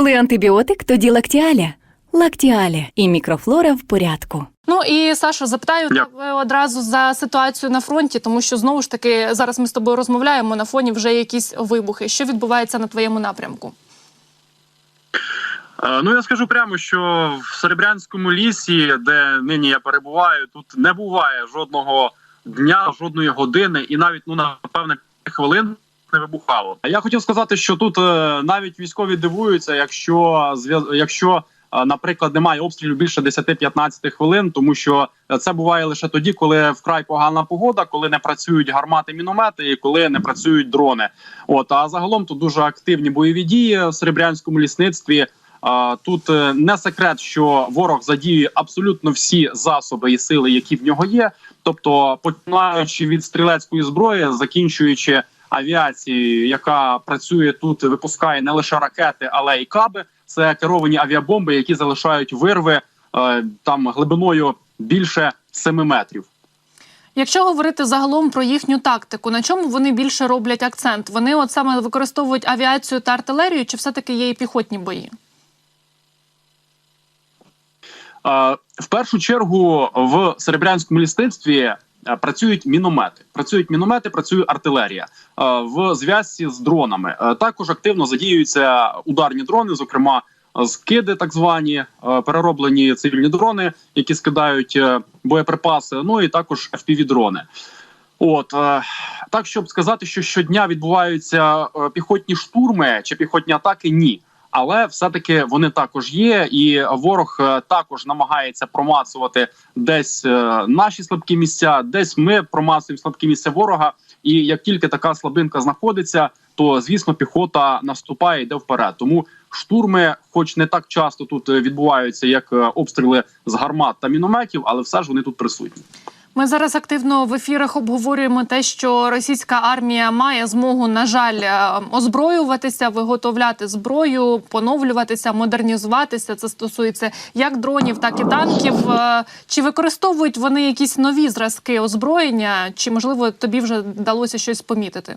Коли антибіотик, тоді лактіаля. Лактіаля і мікрофлора в порядку. Ну і Сашо, запитаю Я- тебе одразу за ситуацію на фронті, тому що знову ж таки зараз ми з тобою розмовляємо на фоні вже якісь вибухи. Що відбувається на твоєму напрямку? Е, Ну я скажу прямо, що в Серебрянському лісі, де нині я перебуваю, тут не буває жодного дня, жодної години, і навіть ну напевне хвилин не вибухало. Я хотів сказати, що тут е, навіть військові дивуються, якщо якщо. е, Наприклад, немає обстрілів більше 10-15 хвилин, тому що е, це буває лише тоді, коли вкрай погана погода, коли не працюють гармати, міномети і коли не працюють дрони. От а загалом тут дуже активні бойові дії в серебрянському лісництві. Тут не секрет, що ворог задіює абсолютно всі засоби і сили, які в нього є. Тобто, починаючи від стрілецької зброї, закінчуючи авіацією, яка працює тут, випускає не лише ракети, але й каби. Це керовані авіабомби, які залишають вирви е, там глибиною більше 7 метрів. Якщо говорити загалом про їхню тактику, на чому вони більше роблять акцент? Вони от саме використовують авіацію та артилерію, чи все таки є і піхотні бої? Е, В першу чергу в серебрянському лісництві е, працюють міномети. Працюють міномети, працює артилерія Е, в зв'язці з дронами. Е, Також активно задіюються ударні дрони, зокрема е, скиди, так звані е, перероблені цивільні дрони, які скидають е, боєприпаси. Ну і також fpv дрони. От е, так, щоб сказати, що щодня відбуваються е, піхотні штурми чи піхотні атаки, ні. Але все-таки вони також є, і ворог е, також намагається промацувати десь е, наші слабкі місця, десь ми промацуємо слабкі місця ворога. І як тільки така слабинка знаходиться, то звісно піхота наступає, йде вперед. Тому штурми, хоч не так часто тут е, відбуваються, як обстріли з гармат та мінометів, але все ж вони тут присутні. Ми зараз активно в ефірах обговорюємо те, що російська армія має змогу, на жаль, е, озброюватися, виготовляти зброю, поновлюватися, модернізуватися. Це стосується як дронів, так і танків. Е, Чи використовують вони якісь нові зразки озброєння, чи можливо тобі вже вдалося щось помітити?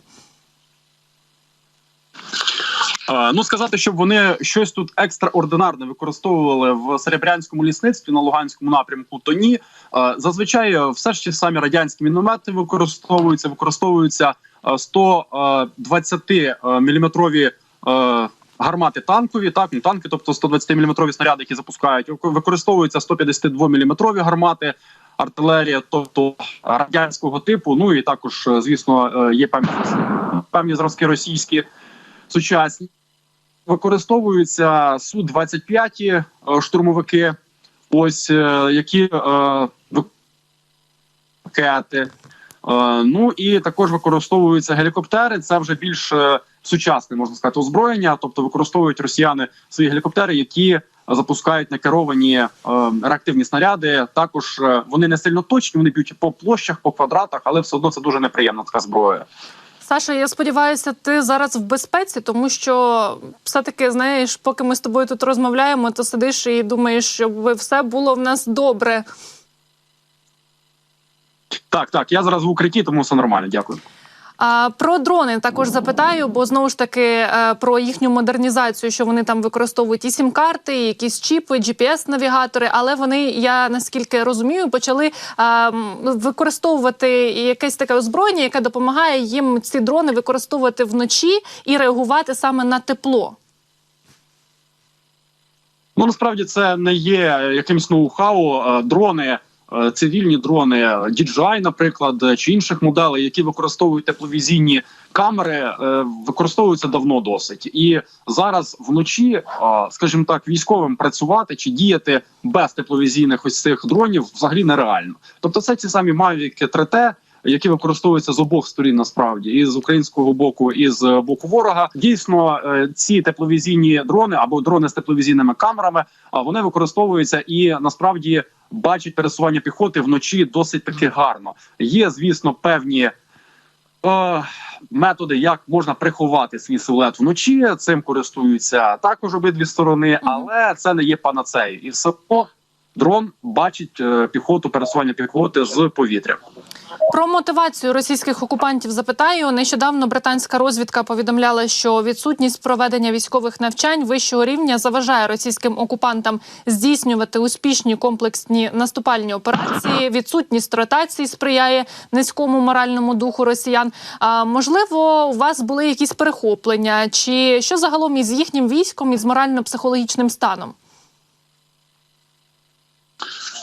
Е, Ну сказати, щоб вони щось тут екстраординарне використовували в серебрянському лісництві на Луганському напрямку, то ні. Е, Зазвичай е, все ж ті самі радянські міномети використовуються, використовуються 120 міліметрові гармати танкові, так ну танки, тобто 120 міліметрові снаряди, які запускають, використовуються 152 міліметрові гармати. Артилерія, тобто радянського типу, ну і також, е, звісно, е, є певні, певні зразки російські сучасні. Використовуються су 25 е, штурмовики, ось е, які е, ракети. Е, ну і також використовуються гелікоптери. Це вже більш сучасне, можна сказати, озброєння. Тобто використовують росіяни свої гелікоптери, які запускають некеровані е, реактивні снаряди. Також вони не сильно точні, вони б'ють по площах, по квадратах, але все одно це дуже неприємна така зброя. Саша, я сподіваюся, ти зараз в безпеці, тому що все-таки знаєш, поки ми з тобою тут розмовляємо, то сидиш і думаєш, щоб все було в нас добре. Так, так, я зараз в укритті, тому все нормально. Дякую. Про дрони також запитаю, бо знову ж таки е, про їхню модернізацію, що вони там використовують і сім-карти, і якісь чіпи, GPS-навігатори, але вони, я наскільки розумію, почали використовувати якесь таке озброєння, яке допомагає їм ці дрони використовувати вночі і реагувати саме на тепло. Ну насправді це не є якимсь ноу-хау. Е, Дрони, цивільні дрони DJI, наприклад, е, чи інших моделей, які використовують тепловізійні камери, е, використовуються давно досить. І зараз вночі, е, скажімо так, військовим працювати чи діяти без тепловізійних ось цих дронів взагалі нереально. Тобто, це ці самі Mavic 3T, які використовуються з обох сторін, насправді, і з українського боку, і з боку ворога. Дійсно, е, ці тепловізійні дрони або дрони з тепловізійними камерами, вони використовуються і насправді бачать пересування піхоти вночі досить таки гарно. Є, звісно, певні. е, Методи, як можна приховати свій силует вночі, цим користуються також обидві сторони, але це не є панацею. І все одно дрон бачить е, піхоту, пересування піхоти з повітря. Про мотивацію російських окупантів запитаю. Нещодавно британська розвідка повідомляла, що відсутність проведення військових навчань вищого рівня заважає російським окупантам здійснювати успішні комплексні наступальні операції. Відсутність ротації сприяє низькому моральному духу росіян. А можливо, у вас були якісь перехоплення, чи що загалом із їхнім військом, із морально-психологічним станом?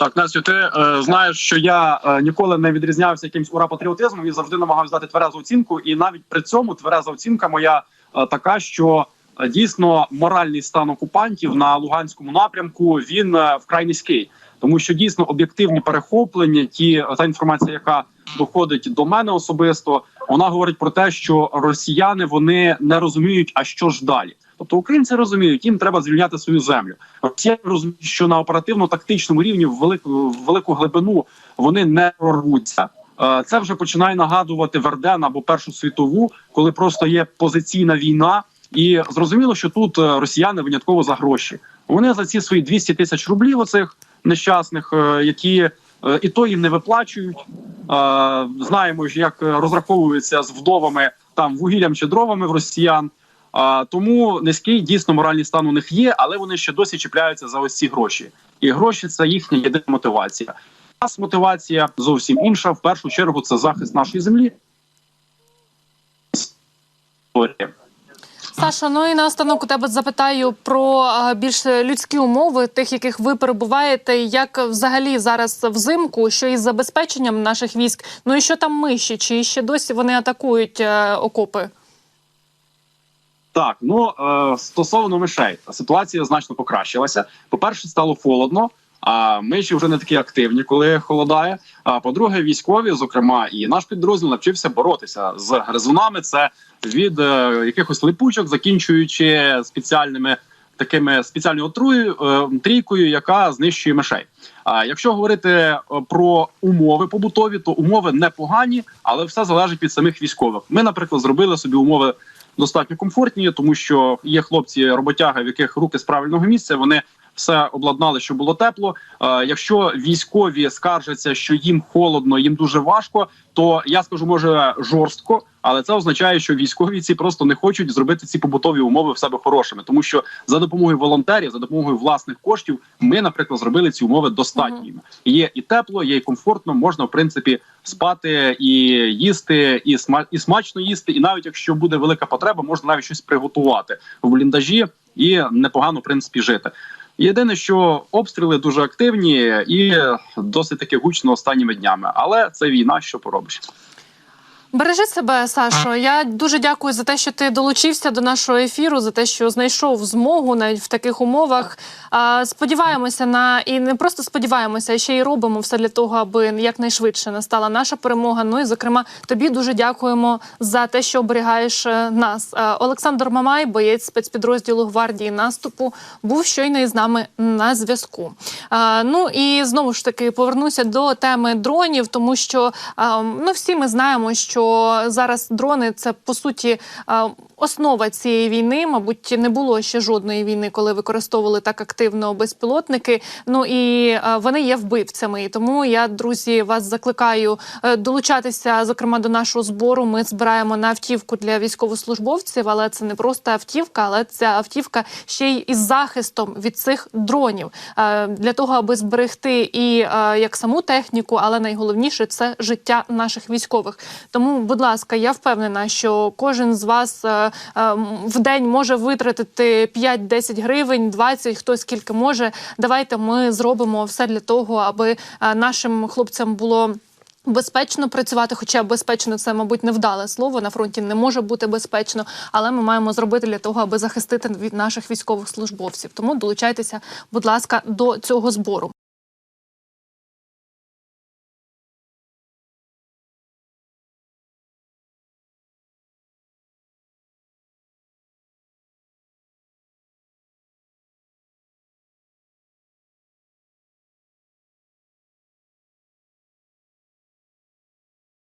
Так, Настю, ти е, знаєш, що я е, ніколи не відрізнявся якимсь ура-патріотизмом і завжди намагався дати тверезу оцінку. І навіть при цьому твереза оцінка моя е, така, що е, дійсно моральний стан окупантів на Луганському напрямку він е, вкрай низький, тому що дійсно об'єктивні перехоплення, ті та інформація, яка доходить до мене особисто, вона говорить про те, що росіяни вони не розуміють, а що ж далі. Тобто українці розуміють, їм треба звільняти свою землю. Росіяни розуміють, що на оперативно-тактичному рівні в велику в велику глибину вони не прорвуться. Е, Це вже починає нагадувати Верден або Першу світову, коли просто є позиційна війна, і зрозуміло, що тут е, росіяни винятково за гроші. Вони за ці свої 200 тисяч рублів, оцих нещасних, е, які і то їм не виплачують. Знаємо ж, як розраховуються з вдовами там вугіллям чи дровами в росіян. А, тому низький дійсно моральний стан у них є, але вони ще досі чіпляються за ось ці гроші. І гроші це їхня єдина мотивація. Нас мотивація зовсім інша. В першу чергу це захист нашої землі. Саша, ну і наостанок у тебе запитаю про е, більш людські умови, тих, яких ви перебуваєте, як взагалі зараз взимку, що із забезпеченням наших військ, ну і що там миші, чи ще досі вони атакують е, окопи? Так, ну е, стосовно мишей, ситуація значно покращилася. По-перше, стало холодно. А миші вже не такі активні, коли холодає. А по-друге, військові, зокрема, і наш підрозділ навчився боротися з гризунами. Це від е, якихось липучок, закінчуючи спеціальними такими спеціальною отрую е, трійкою, яка знищує мишей. А якщо говорити про умови побутові, то умови непогані, але все залежить від самих військових. Ми, наприклад, зробили собі умови достатньо комфортні, тому що є хлопці роботяги, в яких руки з правильного місця. Вони все обладнали, щоб було тепло. Е, якщо військові скаржаться, що їм холодно, їм дуже важко, то я скажу, може жорстко, але це означає, що військові ці просто не хочуть зробити ці побутові умови в себе хорошими, тому що за допомогою волонтерів, за допомогою власних коштів, ми, наприклад, зробили ці умови достатніми. Є і тепло, є і комфортно. Можна в принципі спати і їсти, і сма і смачно їсти. І навіть якщо буде велика потреба, можна навіть щось приготувати в бліндажі і непогано в принципі жити. Єдине, що обстріли дуже активні і досить таки гучно останніми днями, але це війна, що поробиш. Бережи себе, Сашо. Я дуже дякую за те, що ти долучився до нашого ефіру, за те, що знайшов змогу навіть в таких умовах. Сподіваємося на і не просто сподіваємося, а ще й робимо все для того, аби якнайшвидше настала наша перемога. Ну і зокрема, тобі дуже дякуємо за те, що оберігаєш е, нас. Олександр Мамай, боєць спецпідрозділу гвардії наступу, був щойно із нами на зв'язку. Ну і знову ж таки повернуся до теми дронів, тому що ну всі ми знаємо, що зараз дрони це по суті основа цієї війни. Мабуть, не було ще жодної війни, коли використовували так активно безпілотники. Ну і вони є вбивцями. І тому я, друзі, вас закликаю е, долучатися, зокрема до нашого збору. Ми збираємо на автівку для військовослужбовців, але це не просто автівка, але ця автівка ще й із захистом від цих дронів е, для того, аби зберегти і е, як саму техніку, але найголовніше це життя наших військових. Тому, будь ласка, я впевнена, що кожен з вас е, е, в день може витратити 5-10 гривень, 20, хто скільки може. Давайте ми зробимо все для того, аби е, нашим хлопцям було. Безпечно працювати, хоча безпечно це, мабуть, невдале слово на фронті не може бути безпечно, але ми маємо зробити для того, аби захистити від наших військових службовців. Тому долучайтеся, будь ласка, до цього збору.